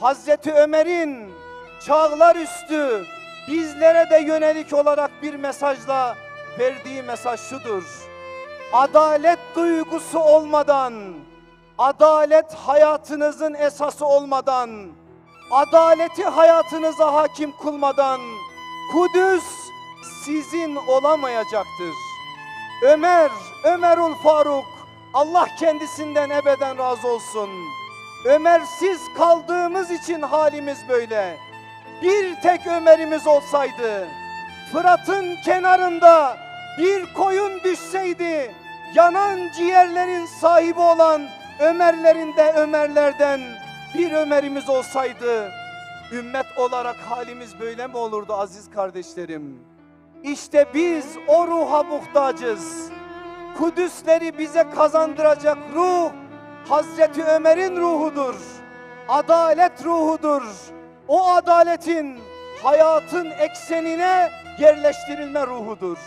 Hazreti Ömer'in çağlar üstü bizlere de yönelik olarak bir mesajla verdiği mesaj şudur. Adalet duygusu olmadan, adalet hayatınızın esası olmadan, adaleti hayatınıza hakim kılmadan Kudüs sizin olamayacaktır. Ömer, Ömerül Faruk, Allah kendisinden ebeden razı olsun. Ömersiz kaldığımız için halimiz böyle. Bir tek Ömer'imiz olsaydı, Fırat'ın kenarında bir koyun düşseydi, yanan ciğerlerin sahibi olan Ömerlerin de Ömerlerden bir Ömer'imiz olsaydı, ümmet olarak halimiz böyle mi olurdu aziz kardeşlerim? İşte biz o ruha muhtacız. Kudüsleri bize kazandıracak ruh Hazreti Ömer'in ruhudur. Adalet ruhudur. O adaletin hayatın eksenine yerleştirilme ruhudur.